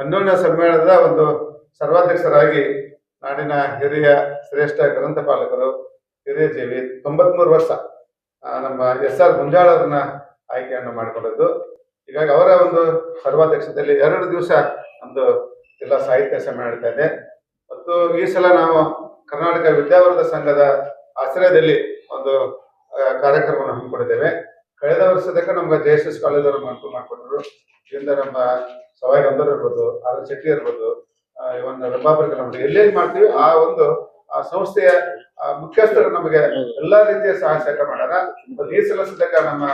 ಹನ್ನೊಂದನೇ ಸಮ್ಮೇಳನದ ಒಂದು ಸರ್ವಾಧ್ಯಕ್ಷರಾಗಿ ನಾಡಿನ ಹಿರಿಯ ಶ್ರೇಷ್ಠ ಗ್ರಂಥಪಾಲಕರು ಹಿರಿಯ ಜೀವಿ, ತೊಂಬತ್ಮೂರು ವರ್ಷ ನಮ್ಮ ಎಸ್ ಆರ್ ಮುಂಜಾಳ ಅವರನ್ನ ಆಯ್ಕೆಯನ್ನು ಮಾಡಿಕೊಳ್ಳೋದು ಹೀಗಾಗಿ ಅವರ ಒಂದು ಸರ್ವಾಧ್ಯಕ್ಷತೆಯಲ್ಲಿ ಎರಡು ದಿವಸ ಒಂದು ಎಲ್ಲ ಸಾಹಿತ್ಯ ಸಮ್ಮೇಳನ ಇದೆ. ಮತ್ತು ಈ ಸಲ ನಾವು ಕರ್ನಾಟಕ ವಿದ್ಯಾವರ್ಧ ಸಂಘದ ಆಶ್ರಯದಲ್ಲಿ ಒಂದು ಕಾರ್ಯಕ್ರಮವನ್ನು ಹಮ್ಮಿಕೊಂಡಿದ್ದೇವೆ. ಕಳೆದ ವರ್ಷದಕ್ಕೆ ನಮ್ಗೆ ಜೆ ಎಸ್ ಎಸ್ ಕಾಲೇಜ್ ಅವರು ಮಾಡ್ಕೊಂಡ್ರು ಇದರಿಂದ ನಮ್ಮ ಸವಾಯಿ ಗಂಧರ್ ಇರ್ಬೋದು, ಆರ್ ಶೆಟ್ಟಿ ಇರ್ಬೋದು ಇವನ್ ರಬ್ಬಾಪುರ ನಮ್ಗೆ ಎಲ್ಲೆಲ್ಲಿ ಮಾಡ್ತೀವಿ, ಆ ಒಂದು, ಆ ಸಂಸ್ಥೆಯ ಮುಖ್ಯಸ್ಥರು ನಮಗೆ ಎಲ್ಲಾ ರೀತಿಯ ಸಹಾಯ ಸಹಕಾರ ಮಾಡ್ಯಾರ. ಈ ಸಲ ಸದ್ಯಕ್ಕೆ ನಮ್ಮ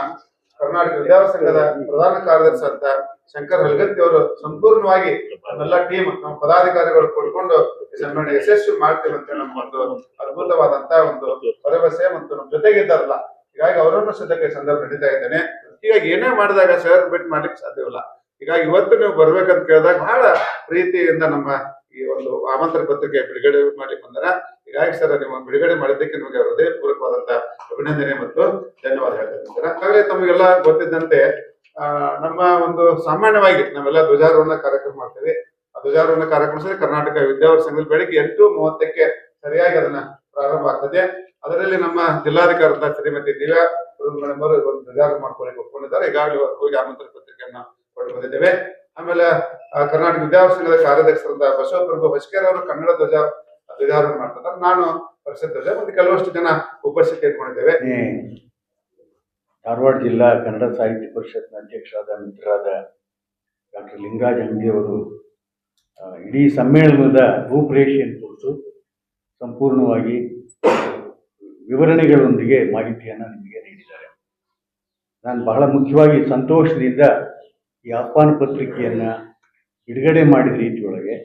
ಕರ್ನಾಟಕ ವಿಧಾನ ಸಂಘದ ಪ್ರಧಾನ ಕಾರ್ಯದರ್ಶಿ ಅಂತ ಶಂಕರ್ ಹಲಗತ್ತಿ ಅವರು ಸಂಪೂರ್ಣವಾಗಿ ನಮ್ಮೆಲ್ಲ ಟೀಮ್ ನಮ್ಮ ಪದಾಧಿಕಾರಿಗಳು ಕೊಡ್ಕೊಂಡು ಸಮ್ಮೇಳನ ಯಶಸ್ವಿ ಮಾಡ್ತೀವಿ ಅಂತ ನಮ್ಮ ಒಂದು ಅದ್ಭುತವಾದಂತ ಒಂದು ಭರವಸೆ ಮತ್ತು ನಮ್ಮ ಜೊತೆಗೆ ಇದ್ದಾರಲ್ಲ ಹೀಗಾಗಿ ಅವರನ್ನು ಸದ್ಯಕ್ಕೆ ಸಂದರ್ಭ ನಡೀತಾ ಇದ್ದೇನೆ. ಹೀಗಾಗಿ ಏನೇ ಮಾಡಿದಾಗ ಸರ್ ಮಾಡ್ಲಿಕ್ಕೆ ಸಾಧ್ಯವಿಲ್ಲ. ಹೀಗಾಗಿ ಇವತ್ತು ನೀವು ಬರ್ಬೇಕಂತ ಕೇಳಿದಾಗ ಬಹಳ ಪ್ರೀತಿಯಿಂದ ನಮ್ಮ ಈ ಒಂದು ಆಮಂತ್ರಣ ಪತ್ರಿಕೆ ಬಿಡುಗಡೆ ಮಾಡಿ ಬಂದರ. ಹೀಗಾಗಿ ಸರ್ ನಿಮ್ಮ ಬಿಡುಗಡೆ ಮಾಡಿದ್ದಕ್ಕೆ ನಿಮಗೆ ಹೃದಯಪೂರ್ವಕವಾದಂತ ಅಭಿನಂದನೆ ಮತ್ತು ಧನ್ಯವಾದ ಹೇಳ್ತೇನೆ ಸರ್. ಹಾಗಾದ್ರೆ ತಮಗೆಲ್ಲ ಗೊತ್ತಿದ್ದಂತೆ ನಮ್ಮ ಒಂದು ಸಾಮಾನ್ಯವಾಗಿ ನಾವೆಲ್ಲ ಧ್ವಜಾರೋಹಣ ಕಾರ್ಯಕ್ರಮ ಮಾಡ್ತೀವಿ. ಆ ಧ್ವಜಾರೋಹಣ ಕಾರ್ಯಕ್ರಮ ಸರಿ ಕರ್ನಾಟಕ ವಿದ್ಯಾವರ್ಗ ಸಂಘದಲ್ಲಿ ಬೆಳಿಗ್ಗೆ ಎಂಟು ಮೂವತ್ತಕ್ಕೆ ಸರಿಯಾಗಿ ಅದನ್ನ ಪ್ರಾರಂಭ ಆಗ್ತದೆ. ಅದರಲ್ಲಿ ನಮ್ಮ ಜಿಲ್ಲಾಧಿಕಾರಿ ಶ್ರೀಮತಿ ಮೇಡಮ್ ಅವರು ಒಂದು ಧ್ವಜಾರೋಹಣ ಮಾಡ್ಕೊಳ್ಳಿ ಒಪ್ಕೊಂಡಿದ್ದಾರೆ. ಈಗಾಗಲೇ ಹೋಗಿ ಆಮಂತ್ರಣ ಪತ್ರಿಕೆಯನ್ನ ಕೊಟ್ಟು ಬಂದಿದ್ದೇವೆ. ಆಮೇಲೆ ಕರ್ನಾಟಕ ವಿದ್ಯಾವರ್ಗ ಸಂಘದ ಬಸವ ಪ್ರಭು ಬಸ್ಕೇರ್ ಅವರು ಕನ್ನಡ ಧ್ವಜ ಧ್ವಜಾರೋಹಣ ಮಾಡ್ತಾರೆ. ನಾನು ಪರಿಷತ್ ಧ್ವಜ ಮತ್ತೆ ಕೆಲವಷ್ಟು ಜನ ಉಪಸ್ಥಿತಿ ಇಟ್ಕೊಂಡಿದ್ದೇವೆ ಧಾರವಾಡ ಜಿಲ್ಲಾ ಕನ್ನಡ ಸಾಹಿತ್ಯ ಪರಿಷತ್ನ ಅಧ್ಯಕ್ಷರಾದ ಮಿತ್ರರಾದ ಡಾಕ್ಟರ್ ಲಿಂಗರಾಜ್ ಅಂಗಡಿಯವರು ಇಡೀ ಸಮ್ಮೇಳನದ ರೂಪರೇಷೆಯನ್ನು ಕುರಿತು ಸಂಪೂರ್ಣವಾಗಿ ವಿವರಣೆಗಳೊಂದಿಗೆ ಮಾಹಿತಿಯನ್ನು ನಿಮಗೆ ನೀಡಿದ್ದಾರೆ. ನಾನು ಬಹಳ ಮುಖ್ಯವಾಗಿ ಸಂತೋಷದಿಂದ ಈ ಆಹ್ವಾನ ಪತ್ರಿಕೆಯನ್ನು ಬಿಡುಗಡೆ ಮಾಡಿದ ರೀತಿಯೊಳಗೆ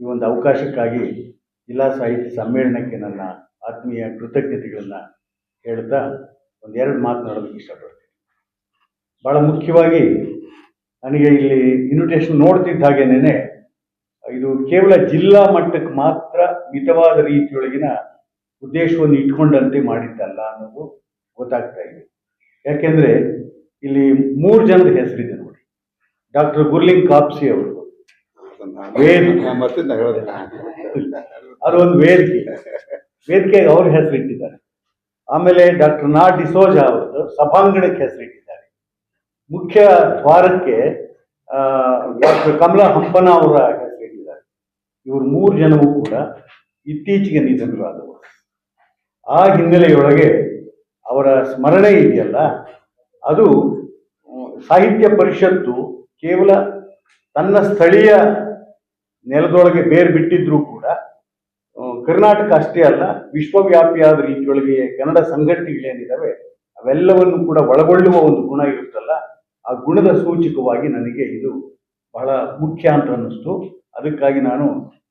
ಈ ಒಂದು ಅವಕಾಶಕ್ಕಾಗಿ ಜಿಲ್ಲಾ ಸಾಹಿತ್ಯ ಸಮ್ಮೇಳನಕ್ಕೆ ನನ್ನ ಆತ್ಮೀಯ ಕೃತಜ್ಞತೆಗಳನ್ನು ಹೇಳ್ತಾ ಒಂದೆರಡು ಮಾತನಾಡೋದಕ್ಕೆ ಇಷ್ಟಪಡ್ತೀನಿ. ಭಾಳ ಮುಖ್ಯವಾಗಿ ನನಗೆ ಇಲ್ಲಿ ಇನ್ವಿಟೇಷನ್ ನೋಡ್ತಿದ್ದ ಹಾಗೇನೇ ಇದು ಕೇವಲ ಜಿಲ್ಲಾ ಮಟ್ಟಕ್ಕೆ ಮಾತ್ರ ಮಿತವಾದ ರೀತಿಯೊಳಗಿನ ಉದ್ದೇಶವನ್ನು ಇಟ್ಕೊಂಡಂತೆ ಮಾಡಿದ್ದಲ್ಲ ಅನ್ನೋದು ಗೊತ್ತಾಗ್ತಾ ಇದೆ. ಯಾಕೆಂದರೆ ಇಲ್ಲಿ ಮೂರು ಜನದ ಹೆಸರಿದೆ ಡಾಕ್ಟರ್ ಗುರ್ಲಿಂಗ್ ಕಾಪ್ಸಿ ಅವರು. ವೇದ. ಒಂದು ವೇದಿಕೆ. ವೇದಿಕೆಗೆ ಅವ್ರ ಹೆಸರಿಟ್ಟಿದ್ದಾರೆ. ಆಮೇಲೆ ಡಾಕ್ಟರ್ ನಾ ಡಿಸೋಜ ಅವರು ಸಭಾಂಗಣಕ್ಕೆ ಹೆಸರಿಟ್ಟಿದ್ದಾರೆ. ಮುಖ್ಯ ದ್ವಾರಕ್ಕೆ ಡಾಕ್ಟರ್ ಕಮಲಾ ಹಂಪನ ಅವರ ಹೆಸರಿಟ್ಟಿದ್ದಾರೆ. ಇವರು ಮೂರು ಜನವೂ ಕೂಡ ಇತ್ತೀಚೆಗೆ ನಿಧನರಾದವರು. ಆ ಹಿನ್ನೆಲೆಯೊಳಗೆ ಅವರ ಸ್ಮರಣೆ ಇದೆಯಲ್ಲ? ಅದು ಸಾಹಿತ್ಯ ಪರಿಷತ್ತು ಕೇವಲ ತನ್ನ ಸ್ಥಳೀಯ ನೆಲದೊಳಗೆ ಬೇರು ಬಿಟ್ಟಿದ್ರೂ ಕೂಡ ಕರ್ನಾಟಕ ಅಷ್ಟೇ ಅಲ್ಲ ವಿಶ್ವವ್ಯಾಪಿಯಾದ ರೀತಿಯೊಳಗೆ ಕನ್ನಡ ಸಂಘಟನೆಗಳೇನಿದ್ದಾವೆ ಅವೆಲ್ಲವನ್ನು ಕೂಡ ಒಳಗೊಳ್ಳುವ ಒಂದು ಗುಣ ಇರುತ್ತಲ್ಲ, ಆ ಗುಣದ ಸೂಚಕವಾಗಿ ನನಗೆ ಇದು ಬಹಳ ಮುಖ್ಯ ಅಂತ ಅನ್ನಿಸ್ತು. ಅದಕ್ಕಾಗಿ ನಾನು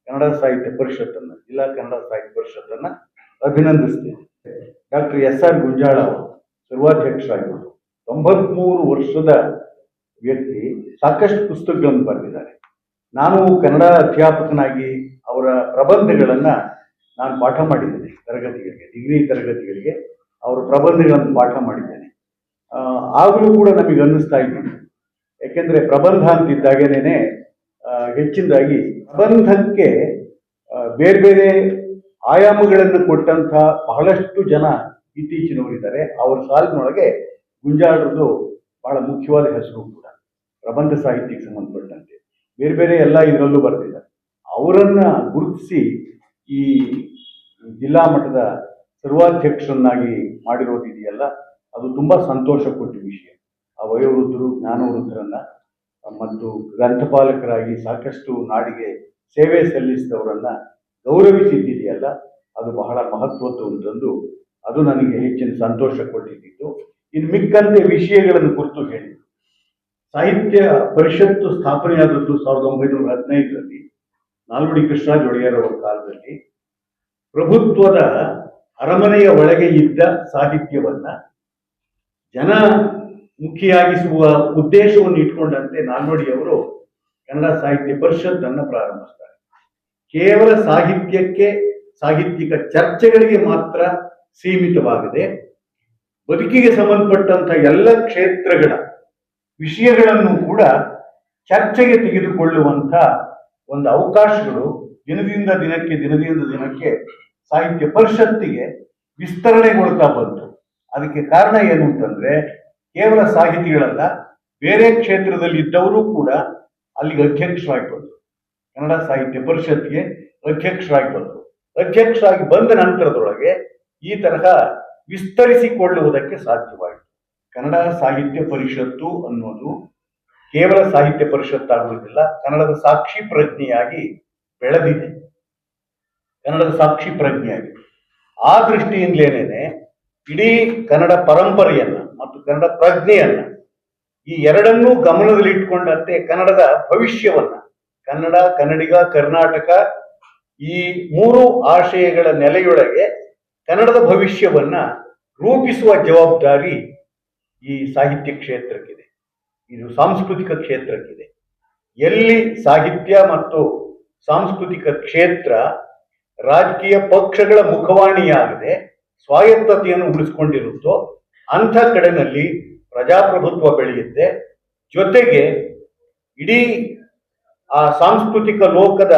ಕನ್ನಡ ಸಾಹಿತ್ಯ ಪರಿಷತ್ತನ್ನು, ಜಿಲ್ಲಾ ಕನ್ನಡ ಸಾಹಿತ್ಯ ಪರಿಷತ್ತನ್ನು ಅಭಿನಂದಿಸ್ತೇನೆ. ಡಾಕ್ಟರ್ ಎಸ್ ಆರ್ ಗುಂಜಾಳ ಅವರು ಸರ್ವಾಧ್ಯಕ್ಷರಾಗಿವರು ತೊಂಬತ್ಮೂರು ವರ್ಷದ ವ್ಯಕ್ತಿ ಸಾಕಷ್ಟು ಪುಸ್ತಕಗಳನ್ನು ಬರೆದಿದ್ದಾರೆ. ನಾನು ಕನ್ನಡ ಅಧ್ಯಾಪಕನಾಗಿ ಅವರ ಪ್ರಬಂಧಗಳನ್ನು ನಾನು ಪಾಠ ಮಾಡಿದ್ದೇನೆ, ತರಗತಿಗಳಿಗೆ ಡಿಗ್ರಿ ತರಗತಿಗಳಿಗೆ. ಅವರ ಪ್ರಬಂಧಗಳನ್ನು ಪಾಠ ಮಾಡಿದ್ದೇನೆ. ಆಗಲೂ ಕೂಡ ನಮಗೆ ಅನ್ನಿಸ್ತಾ ಇದ್ದೀನಿ ಯಾಕೆಂದ್ರೆ ಪ್ರಬಂಧ ಅಂತಿದ್ದಾಗೇನೆ ಹೆಚ್ಚಿನದಾಗಿ ಪ್ರಬಂಧಕ್ಕೆ ಬೇರೆ ಬೇರೆ ಆಯಾಮಗಳನ್ನು ಕೊಟ್ಟಂತ ಬಹಳಷ್ಟು ಜನ ಇತ್ತೀಚಿನವರಿದ್ದಾರೆ. ಅವರ ಸಾಲಿನೊಳಗೆ ಗುಂಜಾಡೋದು ಬಹಳ ಮುಖ್ಯವಾದ ಹೆಸರು ಕೂಡ. ಪ್ರಬಂಧ ಸಾಹಿತ್ಯಕ್ಕೆ ಸಂಬಂಧಪಟ್ಟಂತೆ ಬೇರೆ ಬೇರೆ ಎಲ್ಲ ಇದರಲ್ಲೂ ಬರೆದಿದ್ದಾರೆ. ಅವರನ್ನ ಗುರುತಿಸಿ ಈ ಜಿಲ್ಲಾ ಮಟ್ಟದ ಸರ್ವಾಧ್ಯಕ್ಷರನ್ನಾಗಿ ಮಾಡಿರೋದು ಇದೆಯಲ್ಲ, ಅದು ತುಂಬಾ ಸಂತೋಷ ಕೊಟ್ಟ ವಿಷಯ. ಆ ವಯೋವೃದ್ಧರು, ಜ್ಞಾನವೃದ್ಧರನ್ನ ಮತ್ತು ಗ್ರಂಥಪಾಲಕರಾಗಿ ಸಾಕಷ್ಟು ನಾಡಿಗೆ ಸೇವೆ ಸಲ್ಲಿಸಿದವರನ್ನ ಗೌರವಿಸಿದ್ದಿದೆಯಲ್ಲ, ಅದು ಬಹಳ ಮಹತ್ವದ್ದು ಅಂತಂದು ಅದು ನನಗೆ ಹೆಚ್ಚಿನ ಸಂತೋಷ ಕೊಟ್ಟಿದ್ದು. ಇನ್ನು ಮಿಕ್ಕಂತೆ ವಿಷಯಗಳನ್ನು ಕುರಿತು ಹೇಳಿದ್ರು ಸಾಹಿತ್ಯ ಪರಿಷತ್ತು ಸ್ಥಾಪನೆಯಾದದ್ದು ಸಾವಿರದ ಒಂಬೈನೂರ ಹದಿನೈದರಲ್ಲಿ ನಾಲ್ವಡಿ ಕೃಷ್ಣರಾಜ ಒಡೆಯರ್ ಅವರ ಕಾಲದಲ್ಲಿ. ಪ್ರಭುತ್ವದ ಅರಮನೆಯ ಒಳಗೆ ಇದ್ದ ಸಾಹಿತ್ಯವನ್ನ ಜನ ಮುಖಿಯಾಗಿಸುವ ಉದ್ದೇಶವನ್ನು ಇಟ್ಕೊಂಡಂತೆ ನಾಲ್ವಡಿಯವರು ಕನ್ನಡ ಸಾಹಿತ್ಯ ಪರಿಷತ್ತನ್ನು ಪ್ರಾರಂಭಿಸ್ತಾರೆ. ಕೇವಲ ಸಾಹಿತ್ಯಕ್ಕೆ, ಸಾಹಿತ್ಯಿಕ ಚರ್ಚೆಗಳಿಗೆ ಮಾತ್ರ ಸೀಮಿತವಾಗಿದೆ. ಬದುಕಿಗೆ ಸಂಬಂಧಪಟ್ಟಂತ ಎಲ್ಲ ಕ್ಷೇತ್ರಗಳ ವಿಷಯಗಳನ್ನು ಕೂಡ ಚರ್ಚೆಗೆ ತೆಗೆದುಕೊಳ್ಳುವಂಥ ಒಂದು ಅವಕಾಶಗಳು ದಿನದಿಂದ ದಿನಕ್ಕೆ ದಿನದಿಂದ ದಿನಕ್ಕೆ ಸಾಹಿತ್ಯ ಪರಿಷತ್ತಿಗೆ ವಿಸ್ತರಣೆಗೊಳ್ತಾ ಬಂತು. ಅದಕ್ಕೆ ಕಾರಣ ಏನು ಅಂತಂದ್ರೆ, ಕೇವಲ ಸಾಹಿತಿಗಳಲ್ಲ, ಬೇರೆ ಕ್ಷೇತ್ರದಲ್ಲಿ ಇದ್ದವರು ಕೂಡ ಅಲ್ಲಿಗೆ ಅಧ್ಯಕ್ಷರಾಗಿ ಬಂದರು. ಕನ್ನಡ ಸಾಹಿತ್ಯ ಪರಿಷತ್ಗೆ ಅಧ್ಯಕ್ಷರಾಗಿ ಬಂದರು. ಅಧ್ಯಕ್ಷರಾಗಿ ಬಂದ ನಂತರದೊಳಗೆ ಈ ತರಹ ವಿಸ್ತರಿಸಿಕೊಳ್ಳುವುದಕ್ಕೆ ಸಾಧ್ಯವಾಯಿತು. ಕನ್ನಡ ಸಾಹಿತ್ಯ ಪರಿಷತ್ತು ಅನ್ನೋದು ಕೇವಲ ಸಾಹಿತ್ಯ ಪರಿಷತ್ತಾಗುವುದಿಲ್ಲ, ಕನ್ನಡದ ಸಾಕ್ಷಿ ಪ್ರಜ್ಞೆಯಾಗಿ ಬೆಳೆದಿದೆ. ಕನ್ನಡದ ಸಾಕ್ಷಿ ಪ್ರಜ್ಞೆಯಾಗಿ. ಆ ದೃಷ್ಟಿಯಿಂದಲೇನೆ ಇಡೀ ಕನ್ನಡ ಪರಂಪರೆಯನ್ನ ಮತ್ತು ಕನ್ನಡ ಪ್ರಜ್ಞೆಯನ್ನ ಈ ಎರಡನ್ನೂ ಗಮನದಲ್ಲಿಟ್ಟುಕೊಂಡಂತೆ ಕನ್ನಡದ ಭವಿಷ್ಯವನ್ನ, ಕನ್ನಡ, ಕನ್ನಡಿಗ, ಕರ್ನಾಟಕ ಈ ಮೂರು ಆಶಯಗಳ ನೆಲೆಯೊಳಗೆ ಕನ್ನಡದ ಭವಿಷ್ಯವನ್ನ ರೂಪಿಸುವ ಜವಾಬ್ದಾರಿ ಈ ಸಾಹಿತ್ಯ ಕ್ಷೇತ್ರಕ್ಕಿದೆ, ಇದು ಸಾಂಸ್ಕೃತಿಕ ಕ್ಷೇತ್ರಕ್ಕಿದೆ. ಎಲ್ಲಿ ಸಾಹಿತ್ಯ ಮತ್ತು ಸಾಂಸ್ಕೃತಿಕ ಕ್ಷೇತ್ರ ರಾಜಕೀಯ ಪಕ್ಷಗಳ ಮುಖವಾಣಿಯಾಗದೆ ಸ್ವಾಯತ್ತತೆಯನ್ನು ಉಳಿಸ್ಕೊಂಡಿರುತ್ತೋ, ಅಂಥ ಕಡೆನಲ್ಲಿ ಪ್ರಜಾಪ್ರಭುತ್ವ ಬೆಳೆಯುತ್ತೆ. ಜೊತೆಗೆ ಇಡೀ ಆ ಸಾಂಸ್ಕೃತಿಕ ಲೋಕದ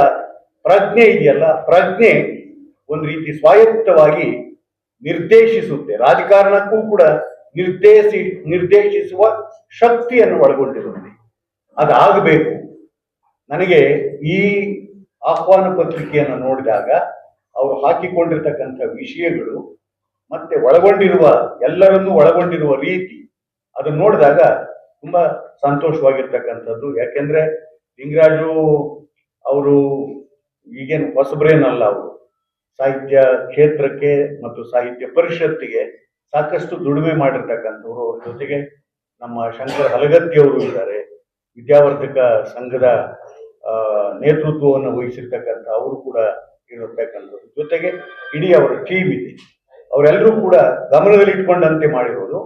ಪ್ರಜ್ಞೆ ಇದೆಯಲ್ಲ, ಪ್ರಜ್ಞೆ ಒಂದು ರೀತಿ ಸ್ವಾಯತ್ತವಾಗಿ ನಿರ್ದೇಶಿಸುತ್ತೆ. ರಾಜಕಾರಣಕ್ಕೂ ಕೂಡ ನಿರ್ದೇಶಿ, ನಿರ್ದೇಶಿಸುವ ಶಕ್ತಿಯನ್ನು ಒಳಗೊಂಡಿರುತ್ತೆ ಅದಾಗಬೇಕು. ನನಗೆ ಈ ಆಹ್ವಾನ ಪತ್ರಿಕೆಯನ್ನು ನೋಡಿದಾಗ ಅವರು ಹಾಕಿಕೊಂಡಿರ್ತಕ್ಕಂಥ ವಿಷಯಗಳು ಮತ್ತೆ ಒಳಗೊಂಡಿರುವ, ಎಲ್ಲರನ್ನೂ ಒಳಗೊಂಡಿರುವ ರೀತಿ ಅದನ್ನು ನೋಡಿದಾಗ ತುಂಬಾ ಸಂತೋಷವಾಗಿರ್ತಕ್ಕಂಥದ್ದು. ಯಾಕೆಂದ್ರೆ ಲಿಂಗರಾಜು ಅವರು ಈಗೇನು ಹೊಸಬ್ರೇನಲ್ಲ ಅವರು. ಸಾಹಿತ್ಯ ಕ್ಷೇತ್ರಕ್ಕೆ ಮತ್ತು ಸಾಹಿತ್ಯ ಪರಿಷತ್ತಿಗೆ ಸಾಕಷ್ಟು ದುಡಿಮೆ ಮಾಡಿರ್ತಕ್ಕಂಥವ್ರು. ಅವ್ರ ಜೊತೆಗೆ ನಮ್ಮ ಶಂಕರ ಹಲಗತ್ತಿಯವರು ಇದ್ದಾರೆ. ವಿದ್ಯಾವರ್ಧಕ ಸಂಘದ ನೇತೃತ್ವವನ್ನು ವಹಿಸಿರ್ತಕ್ಕಂಥ ಅವರು ಕೂಡ ಇರತಕ್ಕಂಥದ್ದು ಜೊತೆಗೆ ಇಡೀ ಅವರ ಟೀಮ್ ಇದೆ. ಅವರೆಲ್ಲರೂ ಕೂಡ ಗಮನದಲ್ಲಿಟ್ಕೊಂಡಂತೆ ಮಾಡಿರೋದು.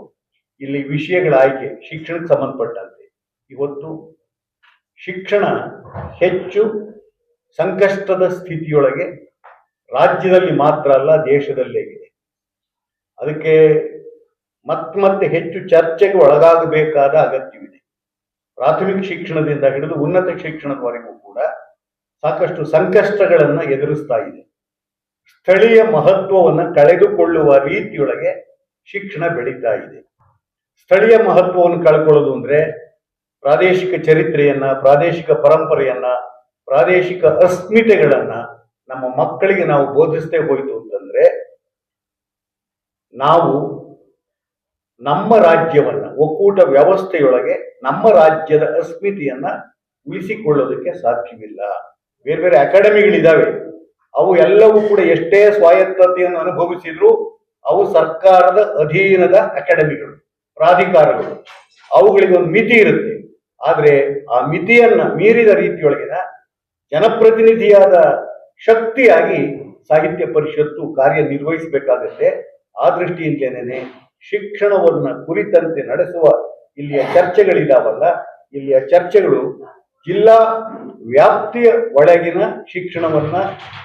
ಇಲ್ಲಿ ವಿಷಯಗಳ ಆಯ್ಕೆ, ಶಿಕ್ಷಣಕ್ಕೆ ಸಂಬಂಧಪಟ್ಟಂತೆ. ಇವತ್ತು ಶಿಕ್ಷಣ ಹೆಚ್ಚು ಸಂಕಷ್ಟದ ಸ್ಥಿತಿಯೊಳಗೆ ರಾಜ್ಯದಲ್ಲಿ ಮಾತ್ರ ಅಲ್ಲ, ದೇಶದಲ್ಲೇ ಅದಕ್ಕೆ ಮತ್ತೆ ಮತ್ತೆ ಹೆಚ್ಚು ಚರ್ಚೆಗೆ ಒಳಗಾಗಬೇಕಾದ ಅಗತ್ಯವಿದೆ. ಪ್ರಾಥಮಿಕ ಶಿಕ್ಷಣದಿಂದ ಹಿಡಿದು ಉನ್ನತ ಶಿಕ್ಷಣದವರೆಗೂ ಕೂಡ ಸಾಕಷ್ಟು ಸಂಕಷ್ಟಗಳನ್ನು ಎದುರಿಸ್ತಾ ಇದೆ. ಸ್ಥಳೀಯ ಮಹತ್ವವನ್ನು ಕಳೆದುಕೊಳ್ಳುವ ರೀತಿಯೊಳಗೆ ಶಿಕ್ಷಣ ಬೆಳೀತಾ ಇದೆ. ಸ್ಥಳೀಯ ಮಹತ್ವವನ್ನು ಕಳ್ಕೊಳ್ಳೋದು ಅಂದರೆ ಪ್ರಾದೇಶಿಕ ಚರಿತ್ರೆಯನ್ನ, ಪ್ರಾದೇಶಿಕ ಪರಂಪರೆಯನ್ನ, ಪ್ರಾದೇಶಿಕ ಅಸ್ಮಿತೆಗಳನ್ನ ನಮ್ಮ ಮಕ್ಕಳಿಗೆ ನಾವು ಬೋಧಿಸದೆ ಹೋಯಿತು ಅಂತಂದ್ರೆ ನಾವು ನಮ್ಮ ರಾಜ್ಯವನ್ನ, ಒಕ್ಕೂಟ ವ್ಯವಸ್ಥೆಯೊಳಗೆ ನಮ್ಮ ರಾಜ್ಯದ ಅಸ್ಮಿತೆಯನ್ನ ಉಳಿಸಿಕೊಳ್ಳೋದಕ್ಕೆ ಸಾಧ್ಯವಿಲ್ಲ. ಬೇರೆ ಬೇರೆ ಅಕಾಡೆಮಿಗಳಿದ್ದಾವೆ ಅವು ಎಲ್ಲವೂ ಕೂಡ ಎಷ್ಟೇ ಸ್ವಾಯತ್ತತೆಯನ್ನು ಅನುಭವಿಸಿದ್ರು ಅವು ಸರ್ಕಾರದ ಅಧೀನದ ಅಕಾಡೆಮಿಗಳು, ಪ್ರಾಧಿಕಾರಗಳು. ಅವುಗಳಿಗೆ ಒಂದು ಮಿತಿ ಇರುತ್ತೆ. ಆದ್ರೆ ಆ ಮಿತಿಯನ್ನ ಮೀರಿದ ರೀತಿಯೊಳಗಿನ ಜನಪ್ರತಿನಿಧಿಯಾದ ಶಕ್ತಿಯಾಗಿ ಸಾಹಿತ್ಯ ಪರಿಷತ್ತು ಕಾರ್ಯನಿರ್ವಹಿಸಬೇಕಾಗತ್ತೆ. ಆ ದೃಷ್ಟಿಯಿಂದಲೇನೆ ಶಿಕ್ಷಣವನ್ನ ಕುರಿತಂತೆ ನಡೆಸುವ ಇಲ್ಲಿಯ ಚರ್ಚೆಗಳಿದಾವಲ್ಲ, ಇಲ್ಲಿಯ ಚರ್ಚೆಗಳು ಜಿಲ್ಲಾ ವ್ಯಾಪ್ತಿಯ ಒಳಗಿನ ಶಿಕ್ಷಣವನ್ನ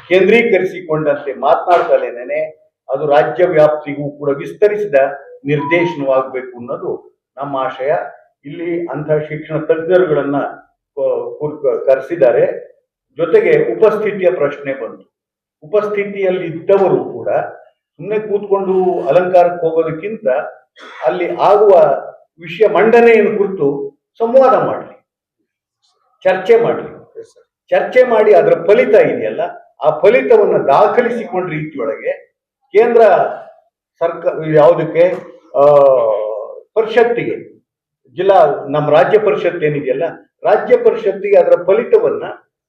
ಕೇಂದ್ರೀಕರಿಸಿಕೊಂಡಂತೆ ಮಾತನಾಡ್ತಲೇನೆ ಅದು ರಾಜ್ಯ ವ್ಯಾಪ್ತಿಗೂ ಕೂಡ ವಿಸ್ತರಿಸಿದ ನಿರ್ದೇಶನವಾಗಬೇಕು ಅನ್ನೋದು ನಮ್ಮ ಆಶಯ. ಇಲ್ಲಿ ಅಂಥ ಶಿಕ್ಷಣ ತಜ್ಞರುಗಳನ್ನ ಕರೆಸಿದ್ದಾರೆ. ಜೊತೆಗೆ ಉಪಸ್ಥಿತಿಯ ಪ್ರಶ್ನೆ ಬಂತು. ಉಪಸ್ಥಿತಿಯಲ್ಲಿ ಇದ್ದವರು ಕೂಡ ಸುಮ್ಮನೆ ಕೂತ್ಕೊಂಡು ಅಲಂಕಾರಕ್ಕೆ ಹೋಗೋದಕ್ಕಿಂತ ಅಲ್ಲಿ ಆಗುವ ವಿಷಯ ಮಂಡನೆಯನ್ನು ಕುರಿತು ಸಂವಾದ ಮಾಡಲಿ. ಚರ್ಚೆ ಮಾಡಲಿ. ಚರ್ಚೆ ಮಾಡಿ ಅದರ ಫಲಿತ ಇದೆಯಲ್ಲ ಆ ಫಲಿತವನ್ನು ದಾಖಲಿಸಿಕೊಂಡ ರೀತಿಯೊಳಗೆ ಕೇಂದ್ರ ಸರ್ಕಾರ ಯಾವುದಕ್ಕೆ ಆ, ಪರಿಷತ್ತಿಗೆ ಜಿಲ್ಲಾ ನಮ್ಮ ರಾಜ್ಯ ಪರಿಷತ್ ಏನಿದೆಯಲ್ಲ ರಾಜ್ಯ ಪರಿಷತ್ತಿಗೆ ಅದರ ಫಲಿತವನ್ನ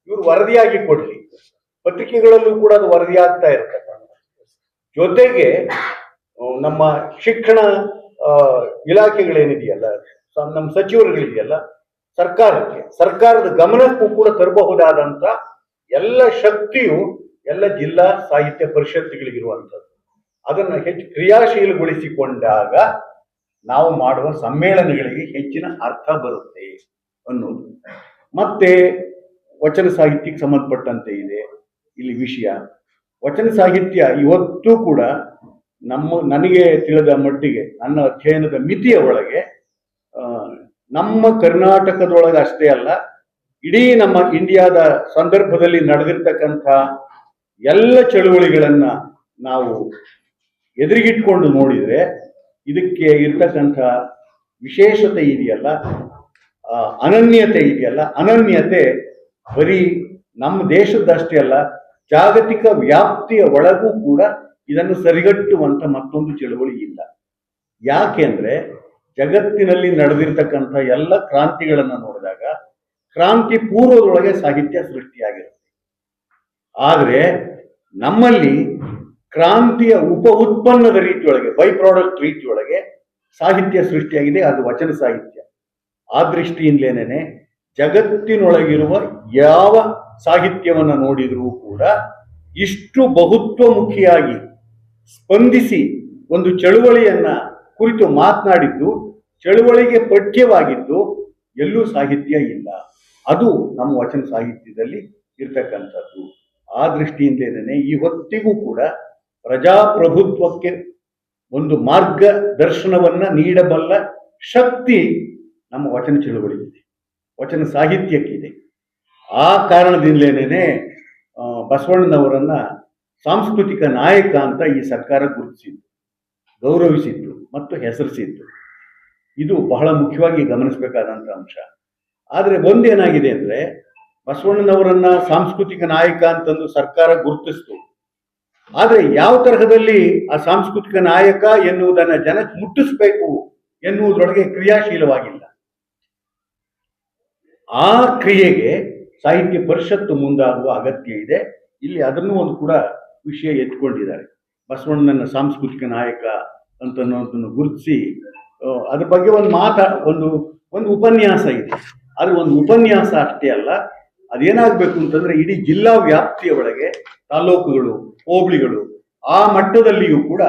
ಇವರು ವರದಿಯಾಗಿ ಕೊಡಲಿ. ಪತ್ರಿಕೆಗಳಲ್ಲೂ ಕೂಡ ಅದು ವರದಿ ಆಗ್ತಾ ಇರ್ತಕ್ಕಂಥ ಜೊತೆಗೆ ನಮ್ಮ ಶಿಕ್ಷಣ ಇಲಾಖೆಗಳೇನಿದೆಯಲ್ಲ ನಮ್ಮ ಸಚಿವರುಗಳಿದೆಯಲ್ಲ, ಸರ್ಕಾರಕ್ಕೆ, ಸರ್ಕಾರದ ಗಮನಕ್ಕೂ ಕೂಡ ತರಬಹುದಾದಂತ ಎಲ್ಲ ಶಕ್ತಿಯು ಎಲ್ಲ ಜಿಲ್ಲಾ ಸಾಹಿತ್ಯ ಪರಿಷತ್ತುಗಳಿಗಿರುವಂಥದ್ದು. ಅದನ್ನು ಹೆಚ್ಚು ಕ್ರಿಯಾಶೀಲಗೊಳಿಸಿಕೊಂಡಾಗ ನಾವು ಮಾಡುವ ಸಮ್ಮೇಳನಗಳಿಗೆ ಹೆಚ್ಚಿನ ಅರ್ಥ ಬರುತ್ತೆ ಅನ್ನೋದು. ಮತ್ತೆ ವಚನ ಸಾಹಿತ್ಯಕ್ಕೆ ಸಂಬಂಧಪಟ್ಟಂತೆ ಇದೆ, ಇಲ್ಲಿ ವಿಷಯ. ವಚನ ಸಾಹಿತ್ಯ ಇವತ್ತು ಕೂಡ ನಮ್ಮ, ನನಗೆ ತಿಳಿದ ಮಟ್ಟಿಗೆ, ನನ್ನ ಅಧ್ಯಯನದ ಮಿತಿಯ ಒಳಗೆ ನಮ್ಮ ಕರ್ನಾಟಕದೊಳಗೆ ಅಷ್ಟೇ ಅಲ್ಲ, ಇಡೀ ನಮ್ಮ ಇಂಡಿಯಾದ ಸಂದರ್ಭದಲ್ಲಿ ನಡೆದಿರ್ತಕ್ಕಂಥ ಎಲ್ಲ ಚಳುವಳಿಗಳನ್ನ ನಾವು ಎದುರಿಗಿಟ್ಕೊಂಡು ನೋಡಿದರೆ, ಇದಕ್ಕೆ ಇರ್ತಕ್ಕಂಥ ವಿಶೇಷತೆ ಇದೆಯಲ್ಲ ಅನನ್ಯತೆ ಇದೆಯಲ್ಲ, ಅನನ್ಯತೆ ಬರೀ ನಮ್ಮ ದೇಶದಷ್ಟೇ ಅಲ್ಲ ಜಾಗತಿಕ ವ್ಯಾಪ್ತಿಯ ಒಳಗೂ ಕೂಡ ಇದನ್ನು ಸರಿಗಟ್ಟುವಂತ ಮತ್ತೊಂದು ಚಳುವಳಿ ಇಲ್ಲ. ಯಾಕೆಂದ್ರೆ ಜಗತ್ತಿನಲ್ಲಿ ನಡೆದಿರ್ತಕ್ಕಂಥ ಎಲ್ಲ ಕ್ರಾಂತಿಗಳನ್ನ ನೋಡಿದಾಗ ಕ್ರಾಂತಿ ಪೂರ್ವದೊಳಗೆ ಸಾಹಿತ್ಯ ಸೃಷ್ಟಿಯಾಗಿರುತ್ತೆ. ಆದರೆ ನಮ್ಮಲ್ಲಿ ಕ್ರಾಂತಿಯ ಉಪ ಉತ್ಪನ್ನದ ರೀತಿಯೊಳಗೆ ಬೈ ಪ್ರಾಡಕ್ಟ್ ರೀತಿಯೊಳಗೆ ಸಾಹಿತ್ಯ ಸೃಷ್ಟಿಯಾಗಿದೆ, ಅದು ವಚನ ಸಾಹಿತ್ಯ. ಆ ದೃಷ್ಟಿಯಿಂದಲೇನೆ ಜಗತ್ತಿನೊಳಗಿರುವ ಯಾವ ಸಾಹಿತ್ಯವನ್ನ ನೋಡಿದರೂ ಕೂಡ ಇಷ್ಟು ಬಹುತ್ವಮುಖಿಯಾಗಿ ಸ್ಪಂದಿಸಿ ಒಂದು ಚಳುವಳಿಯನ್ನ ಕುರಿತು ಮಾತನಾಡಿದ್ದು, ಚಳುವಳಿಗೆ ಪಠ್ಯವಾಗಿದ್ದು ಎಲ್ಲೂ ಸಾಹಿತ್ಯ ಇಲ್ಲ. ಅದು ನಮ್ಮ ವಚನ ಸಾಹಿತ್ಯದಲ್ಲಿ ಇರ್ತಕ್ಕಂಥದ್ದು. ಆ ದೃಷ್ಟಿಯಿಂದಲೇ ಈ ಹೊತ್ತಿಗೂ ಕೂಡ ಪ್ರಜಾಪ್ರಭುತ್ವಕ್ಕೆ ಒಂದು ಮಾರ್ಗದರ್ಶನವನ್ನು ನೀಡಬಲ್ಲ ಶಕ್ತಿ ನಮ್ಮ ವಚನ ಚಳುವಳಿಗಿದೆ. ವಚನ ಸಾಹಿತ್ಯಕ್ಕಿದೆ. ಆ ಕಾರಣದಿಂದಲೇನೆ ಬಸವಣ್ಣನವರನ್ನ ಸಾಂಸ್ಕೃತಿಕ ನಾಯಕ ಅಂತ ಈ ಸರ್ಕಾರ ಗುರುತಿಸಿತ್ತು ಗೌರವಿಸಿತ್ತು ಮತ್ತು ಹೆಸರಿಸಿತ್ತು ಇದು ಬಹಳ ಮುಖ್ಯವಾಗಿ ಗಮನಿಸಬೇಕಾದಂಥ ಅಂಶ. ಆದರೆ ಒಂದೇನಾಗಿದೆ ಅಂದ್ರೆ, ಬಸವಣ್ಣನವರನ್ನ ಸಾಂಸ್ಕೃತಿಕ ನಾಯಕ ಅಂತಂದು ಸರ್ಕಾರ ಗುರುತಿಸ್ತು. ಆದ್ರೆ ಯಾವ ತರಹದಲ್ಲಿ ಆ ಸಾಂಸ್ಕೃತಿಕ ನಾಯಕ ಎನ್ನುವುದನ್ನ ಜನಕ್ಕೆ ಮುಟ್ಟಿಸ್ಬೇಕು ಎನ್ನುವುದರೊಳಗೆ ಕ್ರಿಯಾಶೀಲವಾಗಿಲ್ಲ. ಆ ಕ್ರಿಯೆಗೆ ಸಾಹಿತ್ಯ ಪರಿಷತ್ತು ಮುಂದಾಗುವ ಅಗತ್ಯ ಇದೆ. ಇಲ್ಲಿ ಅದನ್ನು ಒಂದು ಕೂಡ ವಿಷಯ ಎತ್ಕೊಂಡಿದ್ದಾರೆ. ಬಸವಣ್ಣನ ಸಾಂಸ್ಕೃತಿಕ ನಾಯಕ ಅಂತ ಅನ್ನೋದನ್ನು ಗುರುತಿಸಿ ಅದ್ರ ಬಗ್ಗೆ ಒಂದು ಮಾತ, ಒಂದು ಒಂದು ಉಪನ್ಯಾಸ ಇದೆ. ಅದು ಒಂದು ಉಪನ್ಯಾಸ ಅಷ್ಟೇ ಅಲ್ಲ, ಅದೇನಾಗಬೇಕು ಅಂತಂದ್ರೆ ಇಡೀ ಜಿಲ್ಲಾ ವ್ಯಾಪ್ತಿಯ ಒಳಗೆ ತಾಲೂಕುಗಳು, ಹೋಬಳಿಗಳು, ಆ ಮಟ್ಟದಲ್ಲಿಯೂ ಕೂಡ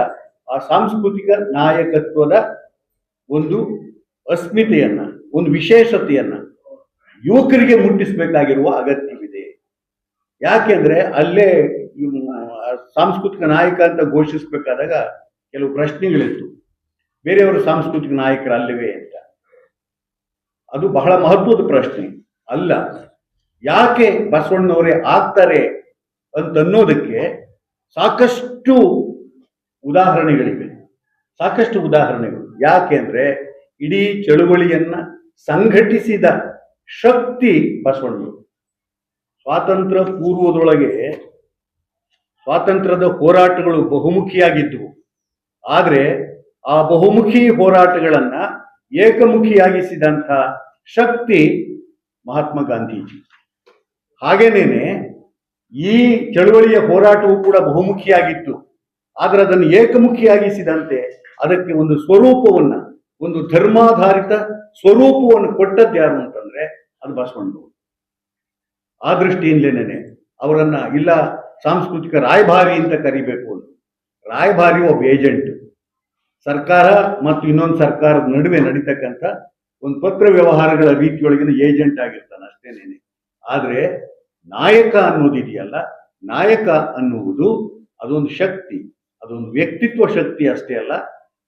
ಆ ಸಾಂಸ್ಕೃತಿಕ ನಾಯಕತ್ವದ ಒಂದು ಅಸ್ಮಿತೆಯನ್ನು, ಒಂದು ವಿಶೇಷತೆಯನ್ನ ಯುವಕರಿಗೆ ಮುಟ್ಟಿಸಬೇಕಾಗಿರುವ ಅಗತ್ಯವಿದೆ. ಯಾಕೆಂದ್ರೆ ಅಲ್ಲೇ ಸಾಂಸ್ಕೃತಿಕ ನಾಯಕ ಅಂತ ಘೋಷಿಸಬೇಕಾದಾಗ ಕೆಲವು ಪ್ರಶ್ನೆಗಳಿತ್ತು. ಬೇರೆಯವರು ಸಾಂಸ್ಕೃತಿಕ ನಾಯಕರು ಅಲ್ಲವೇ ಅಂತ. ಅದು ಬಹಳ ಮಹತ್ವದ ಪ್ರಶ್ನೆ. ಅಲ್ಲ, ಯಾಕೆ ಬಸವಣ್ಣವರೇ ಆಗ್ತಾರೆ ಅಂತ ಅನ್ನೋದಕ್ಕೆ ಸಾಕಷ್ಟು ಉದಾಹರಣೆಗಳಿವೆ. ಸಾಕಷ್ಟು ಉದಾಹರಣೆಗಳು. ಯಾಕೆಂದ್ರೆ ಇಡೀ ಚಳುವಳಿಯನ್ನ ಸಂಘಟಿಸಿದ ಶಕ್ತಿ ಬಸವಣ್ಣ ಸ್ವಾತಂತ್ರ್ಯ ಪೂರ್ವದೊಳಗೆ ಸ್ವಾತಂತ್ರ್ಯದ ಹೋರಾಟಗಳು ಬಹುಮುಖಿಯಾಗಿದ್ದವು ಆದ್ರೆ ಆ ಬಹುಮುಖಿ ಹೋರಾಟಗಳನ್ನ ಏಕಮುಖಿಯಾಗಿಸಿದಂಥ ಶಕ್ತಿ ಮಹಾತ್ಮ ಗಾಂಧೀಜಿ. ಹಾಗೇನೇನೆ ಈ ಚಳುವಳಿಯ ಹೋರಾಟವು ಕೂಡ ಬಹುಮುಖಿಯಾಗಿತ್ತು. ಆದ್ರೆ ಅದನ್ನು ಏಕಮುಖಿಯಾಗಿಸಿದಂತೆ ಅದಕ್ಕೆ ಒಂದು ಸ್ವರೂಪವನ್ನ, ಒಂದು ಧರ್ಮಾಧಾರಿತ ಸ್ವರೂಪವನ್ನು ಕೊಟ್ಟದ್ದು ಯಾರು ಅಂತಂದ್ರೆ ಅದು ಬಸವಣ್ಣ ಆ ದೃಷ್ಟಿಯಿಂದಲೇನೆ ಅವರನ್ನ ಇಲ್ಲ ಸಾಂಸ್ಕೃತಿಕ ರಾಯಭಾರಿ ಅಂತ ಕರಿಬೇಕು ಅಂತ. ರಾಯಭಾರಿ ಒಬ್ಬ ಏಜೆಂಟ್ ಸರ್ಕಾರ ಮತ್ತು ಇನ್ನೊಂದು ಸರ್ಕಾರದ ನಡುವೆ ನಡೀತಕ್ಕಂಥ ಒಂದು ಪತ್ರ ವ್ಯವಹಾರಗಳ ರೀತಿಯೊಳಗಿನ ಏಜೆಂಟ್ ಆಗಿರ್ತಾನೆ ಅಷ್ಟೇನೇನೆ. ಆದ್ರೆ ನಾಯಕ ಅನ್ನೋದಿದೆಯಲ್ಲ ನಾಯಕ ಅನ್ನುವುದು ಅದೊಂದು ಶಕ್ತಿ, ಅದೊಂದು ವ್ಯಕ್ತಿತ್ವ ಶಕ್ತಿ ಅಷ್ಟೇ ಅಲ್ಲ,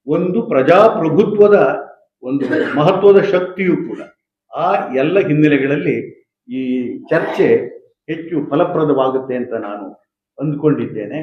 ಒಂದು ಪ್ರಜಾಪ್ರಭುತ್ವದ ಒಂದು ಮಹತ್ವದ ಶಕ್ತಿಯೂ ಕೂಡ. ಆ ಎಲ್ಲ ಹಿನ್ನೆಲೆಗಳಲ್ಲಿ ಈ ಚರ್ಚೆ ಹೆಚ್ಚು ಫಲಪ್ರದವಾಗುತ್ತೆ ಅಂತ ನಾನು ಅಂದ್ಕೊಂಡಿದ್ದೇನೆ.